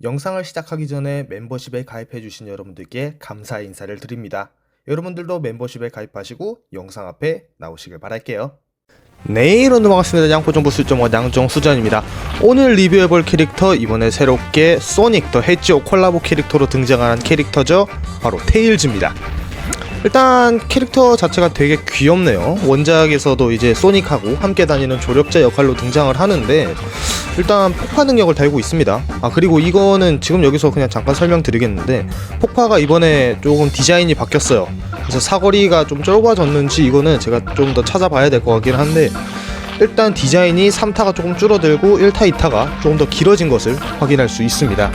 영상을 시작하기 전에 멤버십에 가입해주신 여러분들께 감사의 인사를 드립니다. 여러분들도 멤버십에 가입하시고 영상 앞에 나오시길 바랄게요. 네, 여러분 반갑습니다. 양포정보 술정원 양정수전입니다. 오늘 리뷰해볼 캐릭터 이번에 새롭게 소닉 더 해지오 콜라보 캐릭터로 등장하는 캐릭터죠. 바로 테일즈입니다. 일단 캐릭터 자체가 되게 귀엽네요. 원작에서도 이제 소닉하고 함께 다니는 조력자 역할로 등장을 하는데 일단 폭파 능력을 달고 있습니다. 아 그리고 이거는 지금 여기서 그냥 잠깐 설명드리겠는데 폭파가 이번에 조금 디자인이 바뀌었어요. 그래서 사거리가 좀 좁아졌는지 이거는 제가 좀 더 찾아봐야 될 것 같긴 한데 일단 디자인이 3타가 조금 줄어들고 1타, 2타가 조금 더 길어진 것을 확인할 수 있습니다.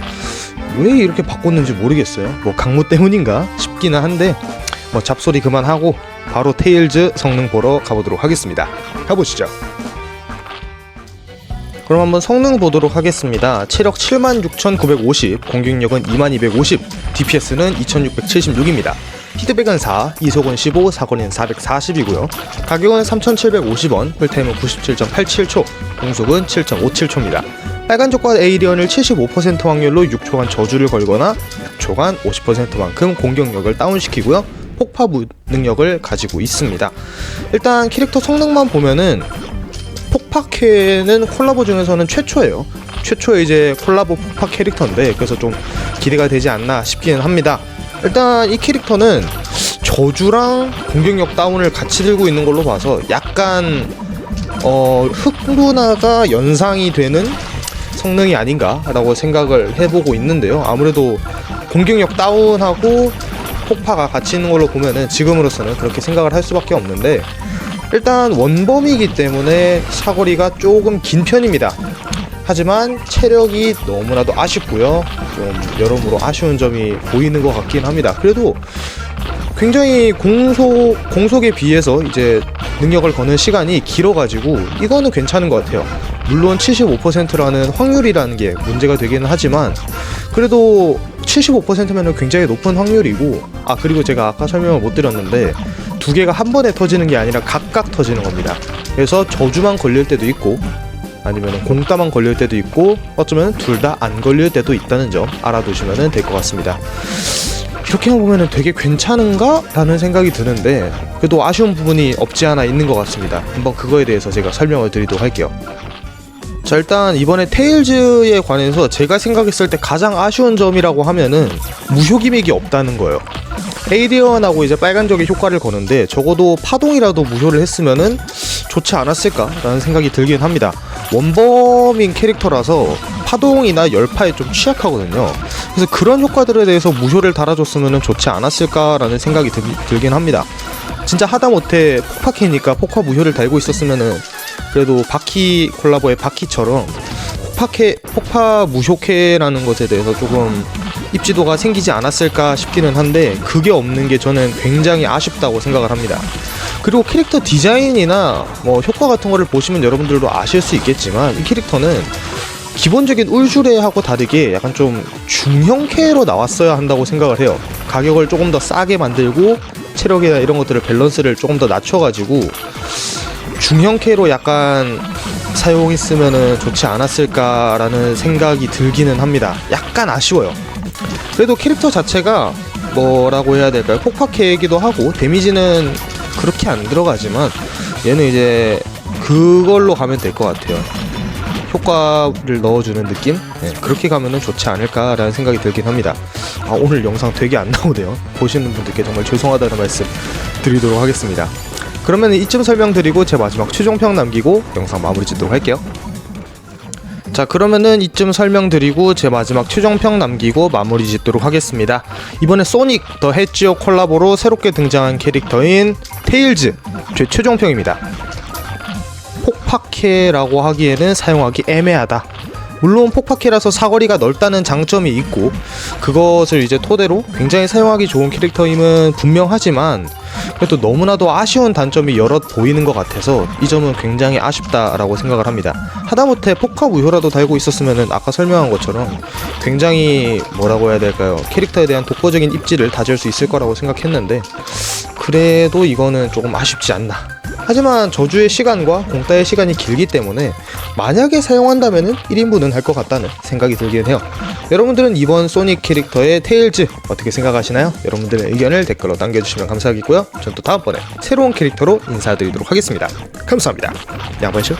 왜 이렇게 바꿨는지 모르겠어요. 뭐 강무 때문인가 싶기는 한데 뭐 잡소리 그만하고 바로 테일즈 성능 보러 가보도록 하겠습니다. 가보시죠. 그럼 한번 성능 보도록 하겠습니다. 체력 76,950, 공격력은 2,250, DPS는 2,676입니다. 히드백은 4, 이속은 15, 사거리는 440이고요. 가격은 3,750원, 풀타임은 97.87초, 공속은 7.57초입니다. 빨간족과 에이리언을 75% 확률로 6초간 저주를 걸거나 6초간 50%만큼 공격력을 다운시키고요. 폭파 무- 능력을 가지고 있습니다. 일단 캐릭터 성능만 보면은 폭파캐는 콜라보 중에서는 최초예요. 최초의 이제 콜라보 폭파 캐릭터인데 그래서 좀 기대가 되지 않나 싶기는 합니다. 일단 이 캐릭터는 저주랑 공격력 다운을 같이 들고 있는 걸로 봐서 약간 어 흑문화가 연상이 되는 성능이 아닌가라고 생각을 해보고 있는데요. 아무래도 공격력 다운하고 폭파가 같이 있는 걸로 보면은 지금으로서는 그렇게 생각을 할 수밖에 없는데 일단 원범이기 때문에 사거리가 조금 긴 편입니다. 하지만 체력이 너무나도 아쉽고요. 좀 여러모로 아쉬운 점이 보이는 것 같긴 합니다. 그래도 굉장히 공속 공속에 비해서 이제 능력을 거는 시간이 길어가지고 이거는 괜찮은 것 같아요. 물론 75%라는 확률이라는 게 문제가 되기는 하지만 그래도 75%면은 굉장히 높은 확률이고 아 그리고 제가 아까 설명을 못 드렸는데 두 개가 한 번에 터지는 게 아니라 각각 터지는 겁니다. 그래서 저주만 걸릴 때도 있고 아니면 공따만 걸릴 때도 있고 어쩌면 둘 다 안 걸릴 때도 있다는 점 알아두시면 될 것 같습니다. 이렇게 보면 되게 괜찮은가? 라는 생각이 드는데 그래도 아쉬운 부분이 없지 않아 있는 것 같습니다. 한번 그거에 대해서 제가 설명을 드리도록 할게요. 자 일단 이번에 테일즈에 관해서 제가 생각했을 때 가장 아쉬운 점이라고 하면은 무효 기믹이 없다는 거예요. 에이리언하고 이제 빨간적의 효과를 거는데 적어도 파동이라도 무효를 했으면은 좋지 않았을까라는 생각이 들긴 합니다. 원범인 캐릭터라서 파동이나 열파에 좀 취약하거든요. 그래서 그런 효과들에 대해서 무효를 달아줬으면 좋지 않았을까라는 생각이 들, 들긴 합니다. 진짜 하다못해 폭파캐니까 폭파 무효를 달고 있었으면은 그래도 바퀴 콜라보의 바퀴처럼 폭파캐 폭파 무효캐라는 것에 대해서 조금 입지도가 생기지 않았을까 싶기는 한데 그게 없는 게 저는 굉장히 아쉽다고 생각을 합니다. 그리고 캐릭터 디자인이나 뭐 효과 같은 거를 보시면 여러분들도 아실 수 있겠지만 이 캐릭터는 기본적인 울주레하고 다르게 약간 좀 중형캐로 나왔어야 한다고 생각을 해요. 가격을 조금 더 싸게 만들고 체력이나 이런 것들을 밸런스를 조금 더 낮춰가지고 중형캐로 약간 사용했으면 좋지 않았을까라는 생각이 들기는 합니다. 약간 아쉬워요. 그래도 캐릭터 자체가 뭐라고 해야 될까요? 폭파캐이기도 하고 데미지는 그렇게 안 들어가지만 얘는 이제 그걸로 가면 될 것 같아요. 효과를 넣어주는 느낌? 네, 그렇게 가면은 좋지 않을까라는 생각이 들긴 합니다. 아, 오늘 영상 되게 안 나오네요. 보시는 분들께 정말 죄송하다는 말씀 드리도록 하겠습니다. 그러면 이쯤 설명드리고 제 마지막 최종평 남기고 영상 마무리 짓도록 할게요. 자 그러면은 이쯤 설명드리고 제 마지막 최종평 남기고 마무리 짓도록 하겠습니다. 이번에 소닉 더 해지오 콜라보로 새롭게 등장한 캐릭터인 테일즈 제 최종평입니다. 폭파캐라고 하기에는 사용하기 애매하다. 물론 폭파캐라서 사거리가 넓다는 장점이 있고 그것을 이제 토대로 굉장히 사용하기 좋은 캐릭터임은 분명하지만 그래도 너무나도 아쉬운 단점이 여럿 보이는 것 같아서 이 점은 굉장히 아쉽다라고 생각을 합니다. 하다못해 폭파 무효라도 달고 있었으면은 아까 설명한 것처럼 굉장히 뭐라고 해야 될까요? 캐릭터에 대한 독보적인 입지를 다질 수 있을 거라고 생각했는데 그래도 이거는 조금 아쉽지 않나 하지만 저주의 시간과 공따의 시간이 길기 때문에 만약에 사용한다면 1인분은 할 것 같다는 생각이 들긴 해요. 여러분들은 이번 소닉 캐릭터의 테일즈 어떻게 생각하시나요? 여러분들의 의견을 댓글로 남겨주시면 감사하겠고요. 전 또 다음번에 새로운 캐릭터로 인사드리도록 하겠습니다. 감사합니다. 양반쇼